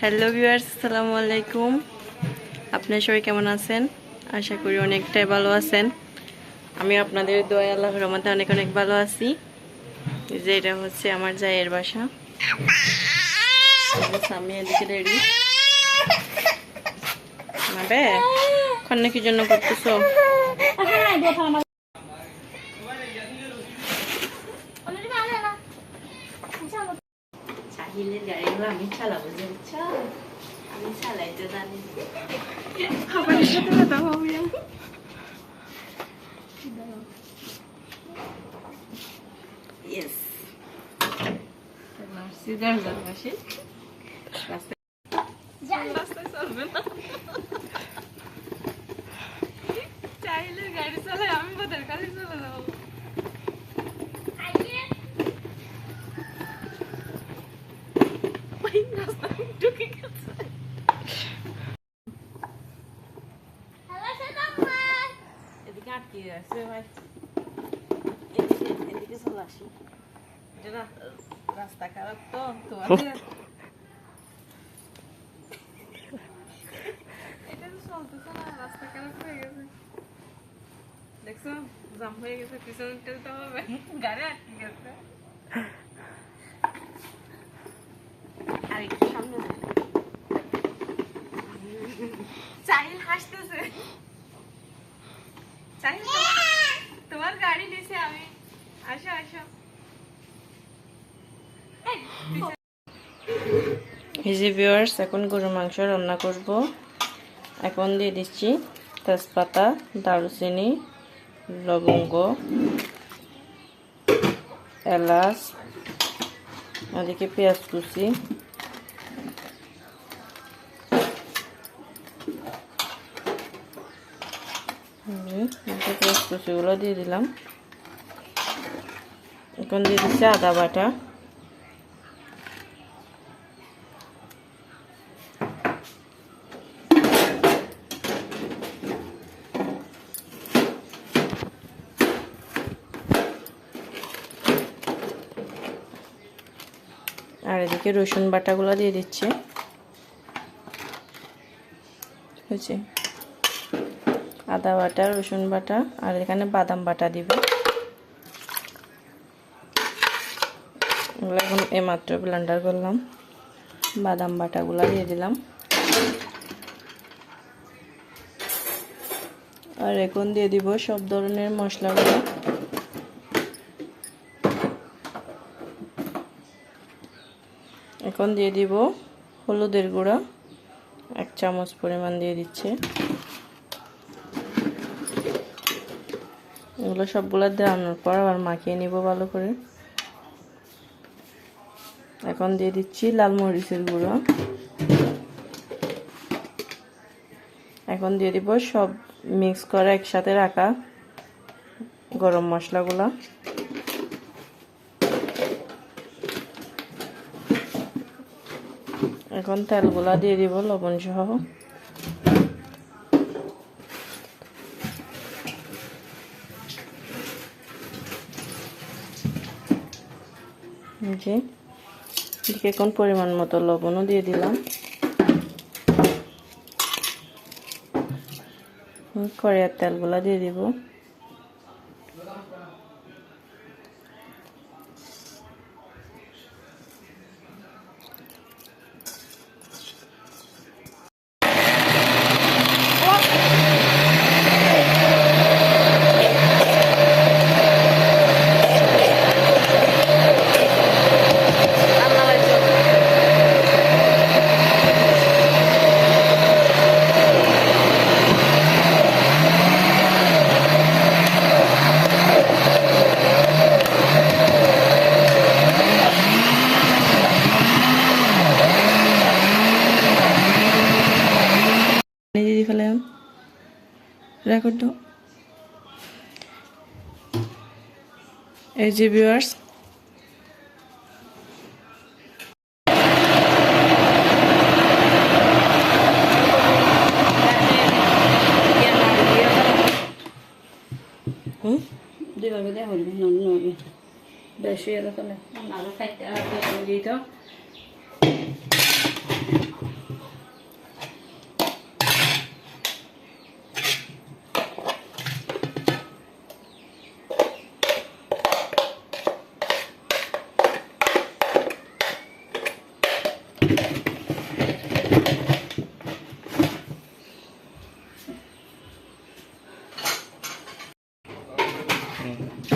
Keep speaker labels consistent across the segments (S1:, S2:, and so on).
S1: Hello viewers, আসসালামু আলাইকুম। আপনার সবাই কেমন আছেন? আশা করি অনেকটাই ভালো আছেন। আমি আপনাদের দোয়া আল্লাহ রহমতে অনেক অনেক ভালো আছি। যে এটা হচ্ছে আমার জায়ের বাসা। আমি এদিকে রেডি। মাবে খন্নে কি জন্য করতেছো? চাহিলের গাড়িগুলো আমি চালাবো বুঝছ আমি চালাইতে জানি খাবারের সাথে কথা হবে রাস্তায় চলবে না চাইলে গাড়ি চালাই আমি বোধের কাছে চলে যাব ওই রাস্তায় ঢুকে গেছে এদিকে আটকে আছে ভাই এদিকে এদিকে চলে আসি এটা রা- রাস্তা খারাপ তো তোমাদের এটা তো চলতেছে না রাস্তা খারাপ হয়ে গেছে দেখছ জাম হয়ে গেছে পিছনটা তো হবে গাড়ি আটকে গেছে আর একটু সামনে যাই। হাসতেছে চাহিল তোমার- গাড়ি নিছে আমি। আসো আসো। এখন গরুর মাংস রান্না করব। এখন দিয়ে দিচ্ছি তেজপাতা, দারুচিনি, লবঙ্গ, এলাচ, এদিকে পেঁয়াজ কুচি। পেঁয়াজ কুচিগুলো দিয়ে দিলাম। এখন দিয়ে দিচ্ছি আদা বাটা। আর এদিকে রসুন বাটাগুলো দিয়ে দিচ্ছি। হয়েছে? আদা বাটা, রসুন বাটা, আর এখানে বাদাম বাটা দিব। এগুলো এখন এইমাত্র ব্লেন্ডার করলাম। বাদাম বাটাগুলো দিয়ে দিলাম। আর এখন দিয়ে দিব সব ধরনের মশলাগুলো। এখন দিয়ে দিব হলুদের গুঁড়া। এক চামচ পরিমাণ দিয়ে দিচ্ছে। এগুলো সবগুলো দেওয়ানোর পর আবার মাখিয়ে নিব ভালো করে। এখন দিয়ে দিচ্ছি লাল মরিচের গুঁড়ো। এখন দিয়ে দিব সব মিক্স করে একসাথে রাখা গরম মশলাগুলো। এখন তেলগুলা দিয়ে দিব লবণ সহ জি এদিকে এখন পরিমাণ মতো লবণও দিয়ে দিলাম। করিয়ার তেলগুলো দিয়ে দিব। রেকর্ড এই যে ভিউয়ার্স হুম?
S2: দুইভাবে দেওয়া হলো বেশি তাহলে আরও খাইতে দিত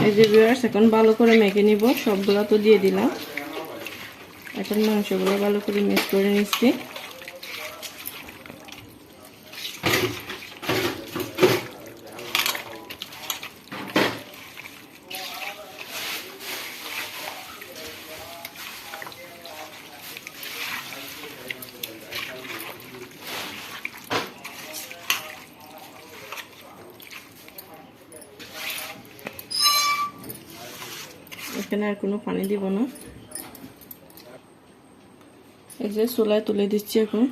S1: এই যে ভিউয়ার্স এখন ভালো করে মেখে নিব। সবগুলা তো দিয়ে দিলাম। এখন মাংসগুলো ভালো করে মিক্স করে নিচ্ছি। এখানে আর কোনো পানি দিব না। এই যে চুলায় তুলে দিচ্ছি এখন।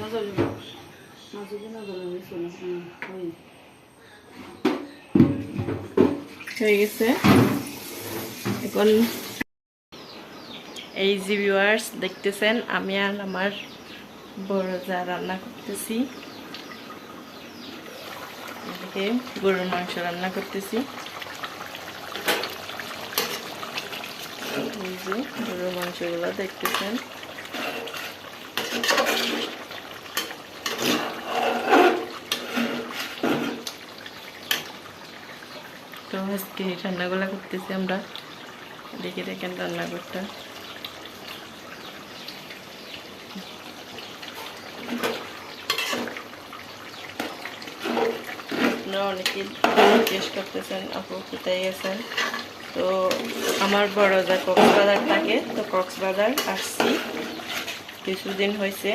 S2: না জ্বলিব মাঝে না জ্বলিব
S1: হয়ে গেছে। এখন এই যে ভিউয়ার্স দেখতেছেন, আমি আর আমার বড় যা রান্না করতেছি। এদিকে গরুর মাংস রান্না করতেছি। গরুর মাংসগুলো দেখতেছেন। আজকে রান্নাগুলো করতেছি আমরা। দেখে, দেখেন রান্না করতে আপনারা অনেকে জিজ্ঞেস করতেছেন, আপু, কোথায় গেছেন? তো আমার বড় যা কক্সবাজার থাকে, তো কক্সবাজার আসছি। কিছুদিন হয়েছে।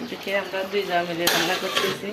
S1: এদিকে আমরা দুই যা মিলে রান্না করতেছি।